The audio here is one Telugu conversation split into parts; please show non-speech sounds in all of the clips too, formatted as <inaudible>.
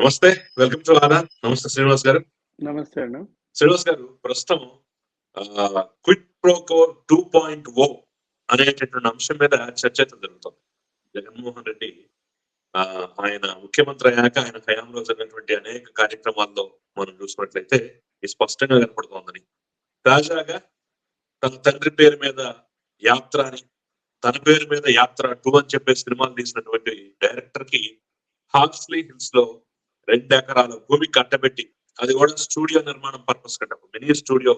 నమస్తే వెల్కమ్ టు ఆదా నమస్తే శ్రీనివాస్ గారు. నమస్తే అండి శ్రీనివాస్ గారు ప్రస్తుతం quid pro quo two point O అనేటటువంటి అంశం మీద చర్చ అయితే జరుగుతుంది. జగన్మోహన్ రెడ్డి ఆయన ముఖ్యమంత్రి అయ్యాక ఆయన హయాంలో జరిగినటువంటి అనేక కార్యక్రమాల్లో మనం చూసినట్లయితే ఇది స్పష్టంగా కనపడుతోందని. తాజాగా తన తండ్రి పేరు మీద యాత్ర అని తన పేరు మీద యాత్ర టూ అని చెప్పే సినిమాలు తీసినటువంటి డైరెక్టర్కి హార్స్లీ హిల్స్లో రెండు ఎకరాల భూమి కట్టబెట్టి అది కూడా స్టూడియో నిర్మాణం పర్పస్ కట్ట మినీ స్టూడియో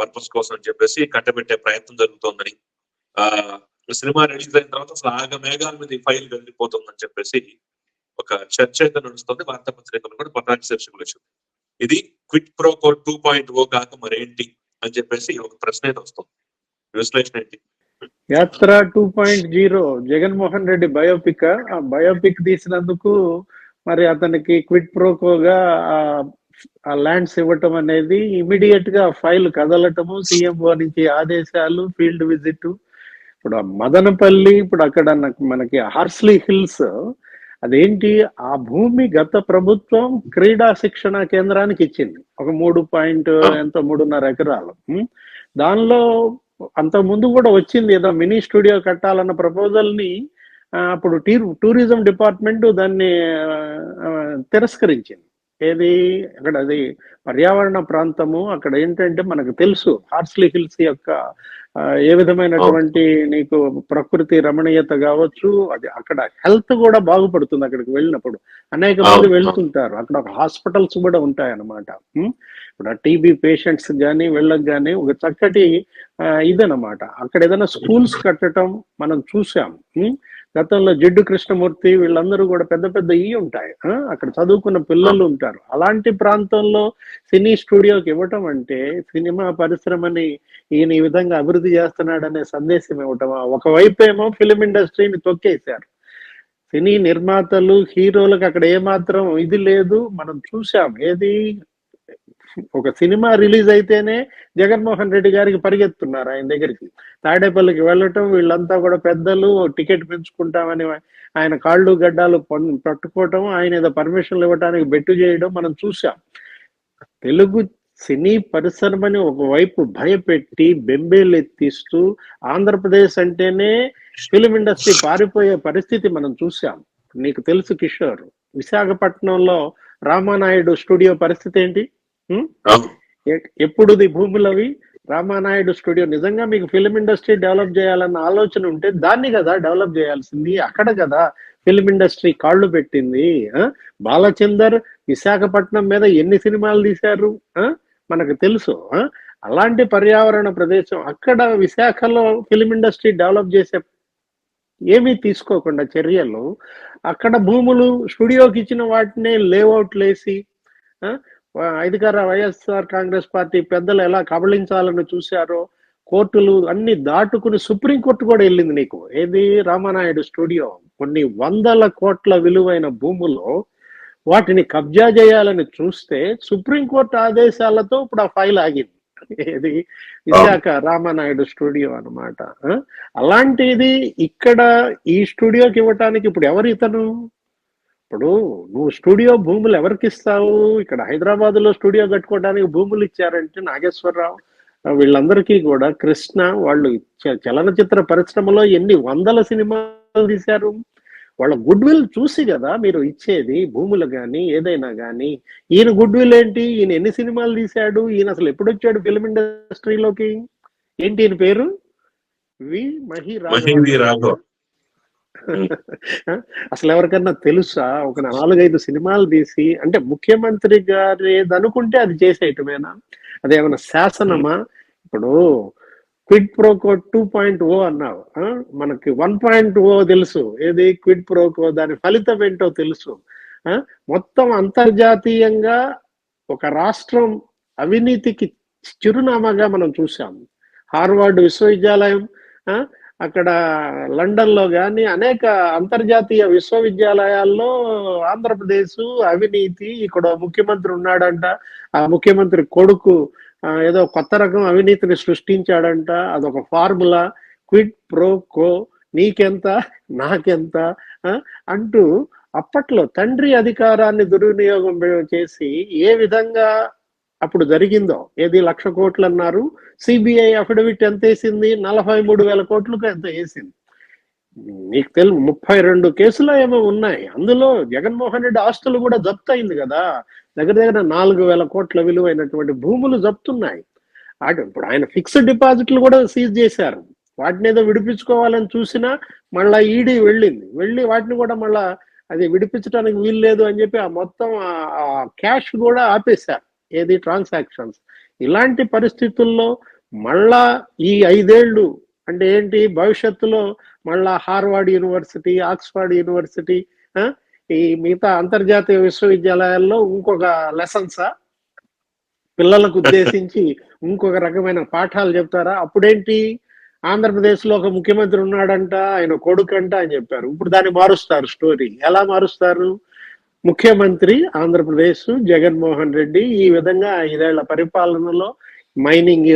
పర్పస్ కోసం అని చెప్పేసి కట్టబెట్టే ప్రయత్నం జరుగుతోందని. ఆ సినిమా రిలీజ్ అయిన తర్వాత అసలు ఆగ మేఘాల మీద ఈ ఫైల్ వెళ్ళిపోతుందని చెప్పేసి ఒక చర్చ అయితే నడుస్తుంది. వార్తాపత్రికలు కూడా పటాకి శీర్షికలు వచ్చింది. ఇది quid pro quo two point O కాక మరేంటి అని చెప్పేసి ఒక ప్రశ్న అయితే వస్తుంది. విశ్లేషణ ఏంటి? Yatra two point zero Jaganmohan Reddy biopic ఆ బయోపిక్ తీసినందుకు మరి అతనికి క్విట్ ప్రోకోగా ఆ- ఆ ల్యాండ్స్ ఇవ్వటం అనేది ఇమీడియట్గా ఫైల్ కదలటము సీఎంఓ నుంచి ఆదేశాలు ఫీల్డ్ విజిట్ ఇప్పుడు ఆ మదనపల్లి ఇప్పుడు అక్కడ మనకి హార్స్లీ హిల్స్ అదేంటి? ఆ భూమి గత ప్రభుత్వం క్రీడా శిక్షణ కేంద్రానికి ఇచ్చింది. ఒక మూడు పాయింట్ ఎంత? మూడున్నర ఎకరాలు. దానిలో అంత ముందు కూడా వచ్చింది. ఏదో మినీ స్టూడియో కట్టాలన్న ప్రపోజల్ని అప్పుడు టూరిజం డిపార్ట్మెంట్ దాన్ని తిరస్కరించింది. ఏది? అక్కడ అది పర్యావరణ ప్రాంతము. అక్కడ ఏంటంటే మనకు తెలుసు హార్స్లీ హిల్స్ యొక్క ఏ విధమైనటువంటి నీకు ప్రకృతి రమణీయత కావచ్చు అది అక్కడ హెల్త్ కూడా బాగుపడుతుంది అక్కడికి వెళ్ళినప్పుడు. అనేక మంది. వెళ్తుంటారు. అక్కడ ఒక హాస్పిటల్స్ కూడా ఉంటాయి అన్నమాట ఉం? ఇప్పుడు టీబీ పేషెంట్స్ కానీ వెళ్ళకు కానీ ఒక చక్కటి ఆ, ఇదన్నమాట. అక్కడ ఏదైనా స్కూల్స్ కట్టడం మనం చూసాం? గతంలో జిడ్డు కృష్ణమూర్తి వీళ్ళందరూ కూడా పెద్ద పెద్ద ఇవి ఉంటాయి. అక్కడ చదువుకున్న పిల్లలు ఉంటారు. అలాంటి ప్రాంతంలో సినీ స్టూడియోకి ఇవ్వటం అంటే సినిమా పరిశ్రమని ఈయన ఈ విధంగా అభివృద్ధి చేస్తున్నాడనే సందేశం ఇవ్వటం. ఒకవైపు ఏమో ఫిలిం ఇండస్ట్రీని తొక్కేశారు. సినీ నిర్మాతలు హీరోలకు అక్కడ ఏమాత్రం ఇది లేదు. మనం చూసాం ఏది ఒక సినిమా రిలీజ్ అయితేనే జగన్మోహన్ రెడ్డి గారికి పరిగెత్తున్నారు ఆయన దగ్గరికి. తాడేపల్లికి వెళ్ళటం వీళ్ళంతా కూడా పెద్దలు టికెట్ పెంచుకుంటామని ఆయన కాళ్ళు గడ్డాలు పట్టుకోవటం ఆయన ఏదో పర్మిషన్లు ఇవ్వడానికి బెట్టు చేయడం మనం చూసాం తెలుగు సినీ పరిశ్రమని ఒకవైపు భయపెట్టి బెంబేలెత్తిస్తూ ఆంధ్రప్రదేశ్ అంటేనే ఫిలిం ఇండస్ట్రీ పారిపోయే పరిస్థితి మనం చూసాం నీకు తెలుసు కిషోర్ విశాఖపట్నంలో రామానాయుడు స్టూడియో పరిస్థితి ఏంటి? ఎప్పుడుది భూములవి? రామానాయుడు స్టూడియో. నిజంగా మీకు ఫిలిం ఇండస్ట్రీ డెవలప్ చేయాలన్న ఆలోచన ఉంటే దాన్ని కదా డెవలప్ చేయాల్సింది. అక్కడ కదా ఫిలిం ఇండస్ట్రీ కాళ్ళు పెట్టింది? బాలచందర్ విశాఖపట్నం మీద ఎన్ని సినిమాలు తీశారు? మనకు తెలుసు? అలాంటి పర్యావరణ ప్రదేశం. అక్కడ విశాఖలో ఫిలిం ఇండస్ట్రీ డెవలప్ చేసే ఏమీ తీసుకోకుండా చర్యలు. అక్కడ భూములు స్టూడియోకి ఇచ్చిన వాటినే లేఅవుట్లు వేసి? అధికార వైఎస్ఆర్ కాంగ్రెస్ పార్టీ పెద్దలు ఎలా కబళించాలని చూశారో కోర్టులు అన్ని దాటుకుని సుప్రీంకోర్టు కూడా వెళ్ళింది నీకు. ఏది? రామానాయుడు స్టూడియో. కొన్ని వందల కోట్ల విలువైన భూములో వాటిని కబ్జా చేయాలని చూస్తే సుప్రీంకోర్టు ఆదేశాలతో ఇప్పుడు ఆ ఫైల్ ఆగింది. ఏది? విశాఖ రామానాయుడు స్టూడియో అన్నమాట. ఆ? అలాంటిది ఇక్కడ ఈ స్టూడియోకి ఇవ్వటానికి ఇప్పుడు ఎవరు ఇతను? ఇప్పుడు నువ్వు స్టూడియో భూములు ఎవరికి ఇస్తావు? ఇక్కడ హైదరాబాద్లో స్టూడియో కట్టుకోవడానికి భూములు ఇచ్చారంటే నాగేశ్వరరావు వీళ్ళందరికీ కూడా కృష్ణ వాళ్ళు చలనచిత్ర పరిశ్రమలో ఎన్ని వందల సినిమాలు తీశారు? వాళ్ళ గుడ్ విల్ చూసి కదా మీరు ఇచ్చేది భూములు కానీ ఏదైనా కానీ ఈయన గుడ్ విల్ ఏంటి? ఈయన ఎన్ని సినిమాలు తీశాడు? ఈయన అసలు ఎప్పుడు వచ్చాడు ఫిల్మ్ ఇండస్ట్రీలోకి? ఏంటి ఈయన పేరు? వి. మహి రాఘవ్. <laughs> అసలు ఎవరికన్నా తెలుసా? ఒక నాలుగైదు సినిమాలు తీసి అంటే ముఖ్యమంత్రి గారు ఏది అనుకుంటే అది చేసేయటమేనా? అదేమన్నా శాసనమా? ఇప్పుడు quid pro quo two point O అన్నావు మనకి వన్ పాయింట్ ఓ తెలుసు. ఏది క్విడ్ ప్రోకో? దాని ఫలితం ఏంటో తెలుసు. ఆ? మొత్తం అంతర్జాతీయంగా ఒక రాష్ట్రం అవినీతికి చిరునామాగా మనం చూసాం హార్వర్డ్ విశ్వవిద్యాలయం అక్కడ లండన్లో కానీ అనేక అంతర్జాతీయ విశ్వవిద్యాలయాల్లో ఆంధ్రప్రదేశ్ అవినీతి ఇక్కడ ముఖ్యమంత్రి ఉన్నాడంట. ఆ ముఖ్యమంత్రి కొడుకు ఏదో కొత్త రకం అవినీతిని సృష్టించాడంట. అదొక ఫార్ములా. క్విడ్ ప్రో కో నీకెంత నాకెంత ఆ, అంటూ అప్పట్లో తండ్రి అధికారాన్ని దుర్వినియోగం చేసి ఏ విధంగా అప్పుడు జరిగిందో? ఏది లక్ష కోట్లు అన్నారు సిబిఐ అఫిడవిట్ ఎంత వేసింది? నలభై మూడు వేల కోట్లకు ఎంత వేసింది? నీకు తెలు ముప్పై రెండు కేసులు ఏమో ఉన్నాయి. అందులో జగన్మోహన్ రెడ్డి ఆస్తులు కూడా జప్తు అయింది కదా. దగ్గర దగ్గర నాలుగు వేల కోట్ల విలువైనటువంటి భూములు జప్తున్నాయి. అటు ఇప్పుడు ఆయన ఫిక్స్డ్ డిపాజిట్లు కూడా సీజ్ చేశారు. వాటిని ఏదో విడిపించుకోవాలని చూసినా మళ్ళా ఈడీ వెళ్ళింది. వెళ్ళి వాటిని కూడా మళ్ళా అది విడిపించడానికి వీలు లేదు అని చెప్పి ఆ మొత్తం ఆ క్యాష్ కూడా ఆపేశారు. ఏది ట్రాన్సాక్షన్స్? ఇలాంటి పరిస్థితుల్లో మళ్ళా ఈ ఐదేళ్ళు అంటే ఏంటి? భవిష్యత్తులో మళ్ళా హార్వర్డ్ యూనివర్సిటీ ఆక్స్ఫర్డ్ యూనివర్సిటీ ఈ మిగతా అంతర్జాతీయ విశ్వవిద్యాలయాల్లో ఇంకొక లెసన్సా? పిల్లలకు ఉద్దేశించి <laughs> ఇంకొక రకమైన పాఠాలు చెప్తారా? అప్పుడేంటి? ఆంధ్రప్రదేశ్లో ఒక ముఖ్యమంత్రి ఉన్నాడంట ఆయన కొడుకంట అని చెప్పారు. ఇప్పుడు దాన్ని మారుస్తారు స్టోరీ. ఎలా మారుస్తారు? ముఖ్యమంత్రి ఆంధ్రప్రదేశ్ జగన్మోహన్ రెడ్డి ఈ విధంగా ఐదేళ్ళ పరిపాలనలో మైనింగ్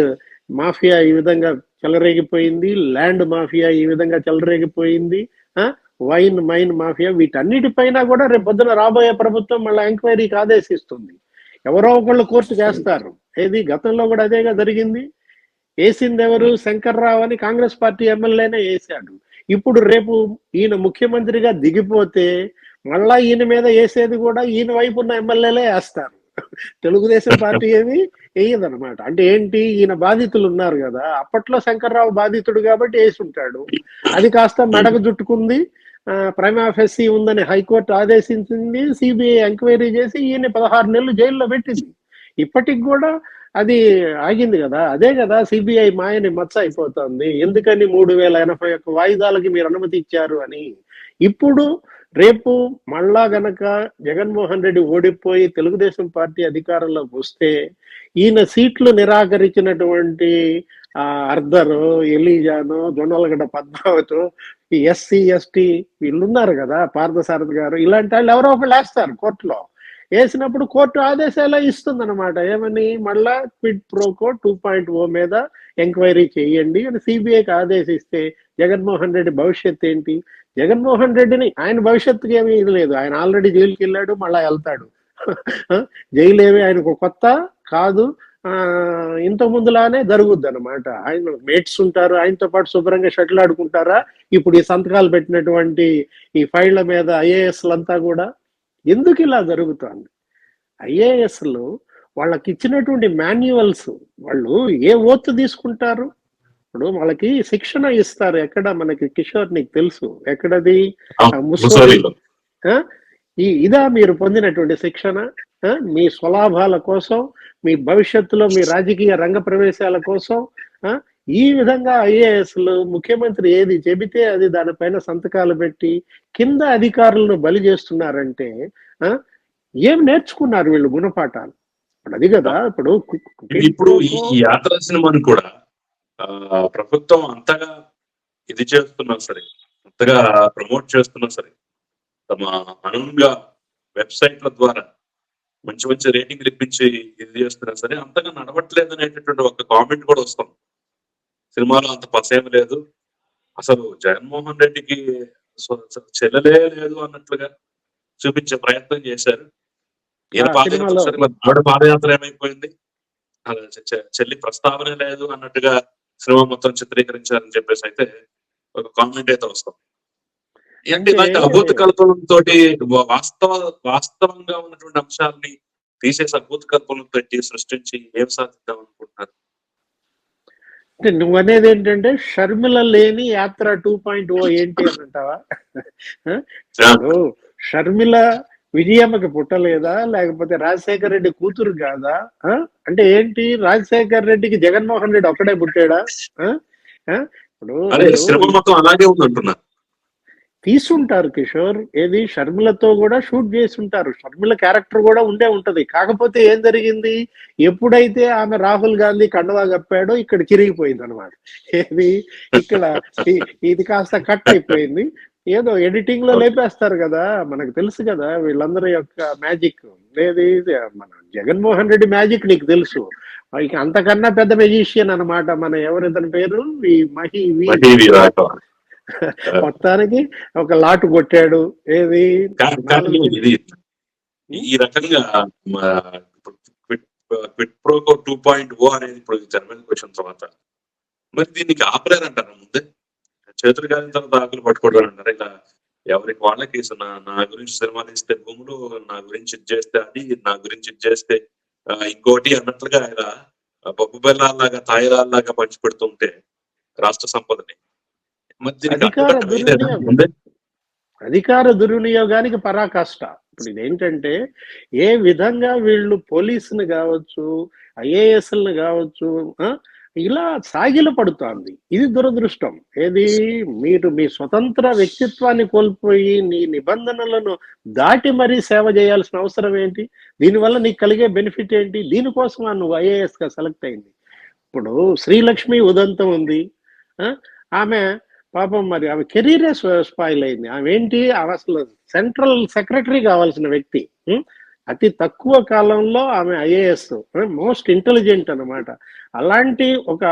మాఫియా ఈ విధంగా చెలరేగిపోయింది ల్యాండ్ మాఫియా ఈ విధంగా చెలరేగిపోయింది ఆ, వైన్ మైన్ మాఫియా వీటన్నిటిపైన కూడా రేపు పొద్దున రాబోయే ప్రభుత్వం మళ్ళీ ఎంక్వైరీకి ఆదేశిస్తుంది. ఎవరో ఒకళ్ళు కోర్టు చేస్తారు. ఏది? గతంలో కూడా అదేగా జరిగింది. వేసింది ఎవరు? శంకర్రావు అని కాంగ్రెస్ పార్టీ ఎమ్మెల్యేనే వేశాడు. ఇప్పుడు రేపు ఈయన ముఖ్యమంత్రిగా దిగిపోతే మళ్ళా ఈయన మీద వేసేది కూడా ఈయన వైపు ఉన్న ఎమ్మెల్యేలే వేస్తారు. తెలుగుదేశం పార్టీ ఏమి వేయదనమాట అంటే ఏంటి? ఈయన బాధితులు ఉన్నారు కదా. అప్పట్లో శంకర్రావు బాధితుడు కాబట్టి వేసి ఉంటాడు. అది కాస్త మెడకు జుట్టుకుంది ప్రైమ్ ఆఫెసీ ఉందని హైకోర్టు ఆదేశించింది. సిబిఐ ఎంక్వైరీ చేసి ఈయన పదహారు నెలలు జైల్లో పెట్టింది. ఇప్పటికి కూడా అది ఆగింది కదా. అదే కదా సిబిఐ మాయని మచ్చ అయిపోతుంది. ఎందుకని మూడు వేల ఎనభై ఒక్క వాయిదాలకి మీరు అనుమతి ఇచ్చారు అని. ఇప్పుడు రేపు మళ్ళా గనక జగన్మోహన్ రెడ్డి ఓడిపోయి తెలుగుదేశం పార్టీ అధికారంలోకి వస్తే ఈయన సీట్లు నిరాకరించినటువంటి ఆ అర్ధరు ఎలీజాను జొన్నలగడ్డ పద్మావతి ఎస్సీ ఎస్టీ వీళ్ళున్నారు కదా పార్థసారథి గారు. ఇలాంటి వాళ్ళు ఎవరో ఒకళ్ళు వేస్తారు కోర్టులో. వేసినప్పుడు కోర్టు ఆదేశాలు ఇస్తుంది అనమాట ఏమని? మళ్ళా quid pro quo two point O మీద ఎంక్వైరీ చేయండి అని సిబిఐకి ఆదేశిస్తే జగన్మోహన్ రెడ్డి భవిష్యత్ ఏంటి? జగన్మోహన్ రెడ్డిని ఆయన భవిష్యత్తుకి ఏమీ ఇది లేదు. ఆయన ఆల్రెడీ జైలుకి వెళ్ళాడు మళ్ళా వెళ్తాడు. జైలు ఏమి ఆయనకు కొత్త కాదు. ఆ ఇంత ముందులానే జరుగుద్ది అనమాట ఆయన మేట్స్ ఉంటారు ఆయనతో పాటు శుభ్రంగా షటిల్ ఆడుకుంటారా? ఇప్పుడు ఈ సంతకాలు పెట్టినటువంటి ఈ ఫైళ్ళ మీద ఐఏఎస్లంతా కూడా ఎందుకు ఇలా జరుగుతుంది? ఐఏఎస్లు వాళ్ళకి ఇచ్చినటువంటి మాన్యువల్స్ వాళ్ళు ఏ ఓత్ తీసుకుంటారు? ఇప్పుడు వాళ్ళకి శిక్షణ ఇస్తారు ఎక్కడ మనకి కిషోర్ నీకు తెలుసు ఎక్కడది? ఈ ఇదా మీరు పొందినటువంటి శిక్షణ? మీ స్వలాభాల కోసం మీ భవిష్యత్తులో మీ రాజకీయ రంగ ప్రవేశాల కోసం ఆ? ఈ విధంగా ఐఏఎస్లు ముఖ్యమంత్రి ఏది చెబితే అది దానిపైన సంతకాలు పెట్టి కింద అధికారులను బలి చేస్తున్నారంటే ఆ? ఏం నేర్చుకున్నారు వీళ్ళు గుణపాఠాలు ఇప్పుడు అది కదా ఇప్పుడు ఇప్పుడు ఈ ఈ యాత్ర సినిమాని కూడా ఆ, ప్రభుత్వం అంతగా ఇది చేస్తున్నా సరే అంతగా ప్రమోట్ చేస్తున్నా సరే తమ అనువుగా వెబ్సైట్ల ద్వారా మంచి మంచి రేటింగ్లు ఇప్పించి ఇది చేస్తున్నా సరే అంతగా నడవట్లేదు అనేటటువంటి ఒక కామెంట్ కూడా వస్తాం. సినిమాలో అంత పసేం లేదు. అసలు జగన్మోహన్ రెడ్డికి చెల్లెలే లేదు అన్నట్లుగా చూపించే ప్రయత్నం చేశారు. ఈయన పాదయాత్ర ఏమైపోయింది? చెల్లి ప్రస్తావనే లేదు అన్నట్టుగా సినిమా మొత్తం చిత్రీకరించారని చెప్పేసి అయితే ఒక కామెంట్ అయితే వస్తాం అంటే ఇలాంటి అభూత కల్పనతో వాస్తవ వాస్తవంగా ఉన్నటువంటి అంశాలని తీసేసి అభూత కల్పనలు పెట్టి సృష్టించి ఏం సాధిద్దాం అనుకుంటున్నారు? అంటే నువ్వు అనేది ఏంటంటే షర్మిల లేని యాత్ర టూ పాయింట్ ఓ ఏంటి అని అంటావా షర్మిల విజయమ్మకి పుట్టలేదా? లేకపోతే రాజశేఖర రెడ్డి కూతురు కాదా? అంటే ఏంటి? రాజశేఖర రెడ్డికి జగన్మోహన్ రెడ్డి ఒక్కడే పుట్టాడా? ఇప్పుడు తీసుంటారు కిషోర్. ఏది? షర్మిలతో కూడా షూట్ చేసి ఉంటారు షర్మిల క్యారెక్టర్ కూడా ఉండే ఉంటది. కాకపోతే ఏం జరిగింది? ఎప్పుడైతే ఆమె రాహుల్ గాంధీ కండవా కప్పాడో ఇక్కడ చిరిగిపోయింది అనమాట ఏది? ఇక్కడ ఇది కాస్త కట్ అయిపోయింది. ఏదో ఎడిటింగ్లో లేపేస్తారు కదా మనకు తెలుసు కదా వీళ్ళందరి యొక్క మ్యాజిక్. ఏది మన జగన్మోహన్ రెడ్డి మ్యాజిక్ నీకు తెలుసు. అంతకన్నా పెద్ద మెజిషియన్ అన్నమాట మన ఎవరితని పేరు? ఈ మహి <laughs> మొత్తానికి ఒక లాటు కొట్టాడు. ఏది? ఈ- రకంగా quid pro quo two point O అనేది ఇప్పుడు జర్మన్ క్వశ్చన్ తర్వాత. మరి దీనికి ఆపలేరు అంటారా ముందే? చేతులు కాలిన తర్వాత ఆకులు పట్టుకోవడం అంటారు? ఇలా ఎవరికి వాళ్ళకి నా నా గురించి సినిమాలు ఇస్తే భూములు నా గురించి ఇది చేస్తే అది నా గురించి ఇది చేస్తే ఇంకోటి అన్నట్లుగా ఇలా బొబ్బు బెల్లాల్లాగా తాయిలాల్లాగా పంచి పెడుతుంటే రాష్ట్ర సంపదని. అధికార దుర్వినియోగానికి పరాకాష్ట. ఇప్పుడు ఇదేంటంటే ఏ విధంగా వీళ్ళు పోలీసుని కావచ్చు ఐఏఎస్లను కావచ్చు ఆ, ఇలా సాగిల పడుతోంది. ఇది దురదృష్టం. ఏది? మీరు మీ స్వతంత్ర వ్యక్తిత్వాన్ని కోల్పోయి నీ నిబంధనలను దాటి మరీ సేవ చేయాల్సిన అవసరం ఏంటి? దీనివల్ల నీకు కలిగే బెనిఫిట్ ఏంటి? దీనికోసం నువ్వు ఐఏఎస్గా సెలెక్ట్ అయింది? ఇప్పుడు శ్రీలక్ష్మి ఉదంతం ఉంది. ఆ, ఆమె పాపం మరి ఆమె కెరీరే స్పాయిల్ అయింది. ఆమె ఏంటి? ఆమె అసలు సెంట్రల్ సెక్రటరీ కావాల్సిన వ్యక్తి. అతి తక్కువ కాలంలో ఆమె ఐఏఎస్ మోస్ట్ ఇంటెలిజెంట్ అన్నమాట. అలాంటి ఒక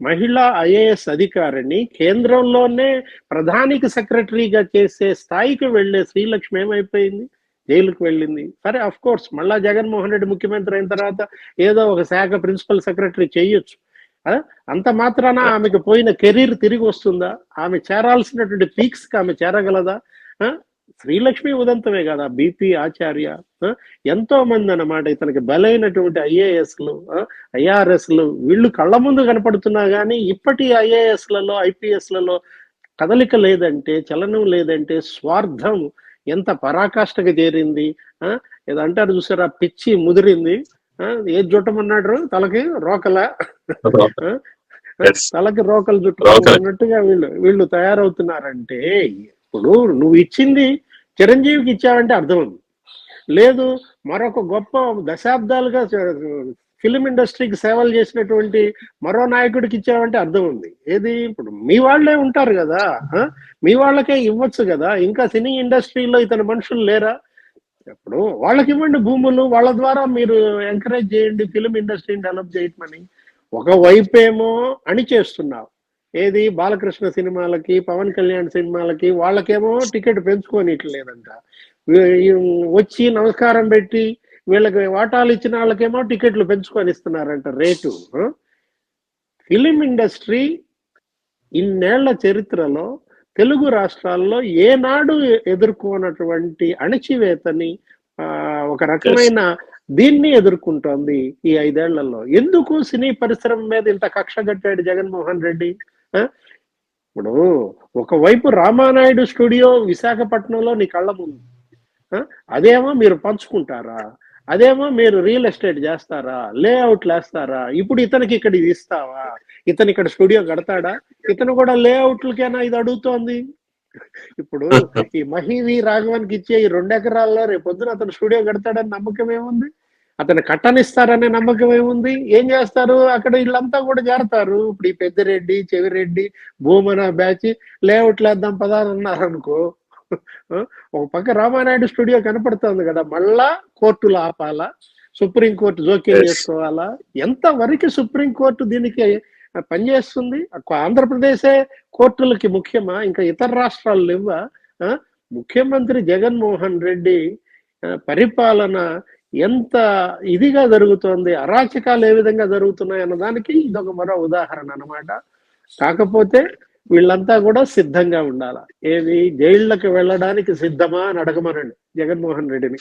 మహిళా ఐఏఎస్ అధికారిని కేంద్రంలోనే ప్రధానికి సెక్రటరీగా చేసే స్థాయికి వెళ్ళే శ్రీలక్ష్మి ఏమైపోయింది? జైలుకు వెళ్ళింది. సరే అఫ్ కోర్స్ మళ్ళా జగన్మోహన్ రెడ్డి ముఖ్యమంత్రి అయిన తర్వాత ఏదో ఒక శాఖ ప్రిన్సిపల్ సెక్రటరీ చేయొచ్చు. అంత మాత్రాన ఆమెకు పోయిన కెరీర్ తిరిగి వస్తుందా? ఆమె చేరాల్సినటువంటి పీక్స్కి ఆమె చేరగలదా? శ్రీలక్ష్మి ఉదంతమే కదా బీపీ ఆచార్య? ఎంతో మంది అన్నమాట ఇతనికి బలైనటువంటి ఐఏఎస్లు ఐఆర్ఎస్లు. వీళ్ళు కళ్ళ ముందు కనపడుతున్నా కానీ ఇప్పటి ఐఏఎస్లలో ఐపీఎస్లలో కదలిక లేదంటే చలనం లేదంటే స్వార్థం ఎంత పరాకాష్ఠకు చేరింది ఏదో అంటారు చూసారా? పిచ్చి ముదిరింది ఆ? ఏది చుట్టమన్నాడు తలకి? రోకల. తలకి రోకలు రోకలు. చుట్టుకున్నట్టుగా వీళ్ళు వీళ్ళు తయారవుతున్నారంటే ఇప్పుడు నువ్వు ఇచ్చింది చిరంజీవికి ఇచ్చావంటే అర్థం ఉంది. లేదు మరొక గొప్ప దశాబ్దాలుగా ఫిలిం ఇండస్ట్రీకి సేవలు చేసినటువంటి మరో నాయకుడికి ఇచ్చావంటే అర్థం ఉంది. ఏది? ఇప్పుడు మీ వాళ్ళే ఉంటారు కదా మీ వాళ్ళకే ఇవ్వచ్చు కదా ఇంకా సినీ ఇండస్ట్రీలో ఇతని మనుషులు లేరా? ఇప్పుడు వాళ్ళకి ఇవ్వండి భూములు వాళ్ళ ద్వారా మీరు ఎంకరేజ్ చేయండి ఫిలిం ఇండస్ట్రీని డెవలప్ చేయటమని. ఒక వైపేమో అని చేస్తున్నావు. ఏది? బాలకృష్ణ సినిమాలకి పవన్ కళ్యాణ్ సినిమాలకి వాళ్ళకేమో టికెట్ పెంచుకోనిట్లేదంట వచ్చి నమస్కారం పెట్టి వీళ్ళకి వాటాలు ఇచ్చిన వాళ్ళకేమో టికెట్లు పెంచుకొని ఇస్తున్నారంట రేటు? ఫిలిం ఇండస్ట్రీ ఇన్నేళ్ళ చరిత్రలో తెలుగు రాష్ట్రాల్లో ఏనాడు ఎదుర్కోనటువంటి అణచివేతని ఆ, ఒక రకమైన దీన్ని ఎదుర్కొంటోంది ఈ ఐదేళ్ళలో. ఎందుకు సినీ పరిశ్రమ మీద ఇంత కక్ష కట్టాడు జగన్మోహన్ రెడ్డి? ఇప్పుడు ఒకవైపు రామానాయుడు స్టూడియో విశాఖపట్నంలో నీ కళ్ళ ముందు. ఆ? అదేమో మీరు పంచుకుంటారా? అదేమో మీరు రియల్ ఎస్టేట్ చేస్తారా? లేఅవుట్లు వేస్తారా ఇప్పుడు ఇతనికి ఇక్కడ ఇది ఇస్తావా? ఇతను ఇక్కడ స్టూడియో కడతాడా? ఇతను కూడా లేఅవుట్లకైనా ఇది అడుగుతోంది? ఇప్పుడు ఈ మహివి రాఘవన్కి ఇచ్చే ఈ రెండు ఎకరాల్లో రేపు పొద్దున అతను స్టూడియో కడతాడని నమ్మకం ఏముంది? అతను కట్టనిస్తారనే నమ్మకం ఏముంది? ఏం చేస్తారు? అక్కడ వీళ్ళంతా కూడా చేరతారు ఇప్పుడు ఈ పెద్దిరెడ్డి చెవిరెడ్డి భూమన బ్యాచ్ లేఅవుట్లు వేద్దాం పదాలు అన్నారు అనుకో ఒక పక్క రామానాయుడు స్టూడియో కనపడుతోంది కదా మళ్ళా కోర్టులు ఆపాలా? సుప్రీం కోర్టు జోక్యం. చేసుకోవాలా? ఎంత వరకు సుప్రీం కోర్టు దీనికి పనిచేస్తుంది ఆంధ్రప్రదేశే కోర్టులకి ముఖ్యమా? ఇంకా ఇతర రాష్ట్రాలు లేవా? ముఖ్యమంత్రి జగన్మోహన్ రెడ్డి పరిపాలన ఎంత ఇదిగా జరుగుతోంది అరాచకాలు ఏ విధంగా జరుగుతున్నాయి అన్న దానికి ఇదొక మరో ఉదాహరణ అన్నమాట. కాకపోతే వీళ్ళంతా కూడా సిద్ధంగా ఉండాలి? ఏది జైళ్ళకి వెళ్ళడానికి సిద్ధమా అని అడగమనండి జగన్మోహన్ రెడ్డిని.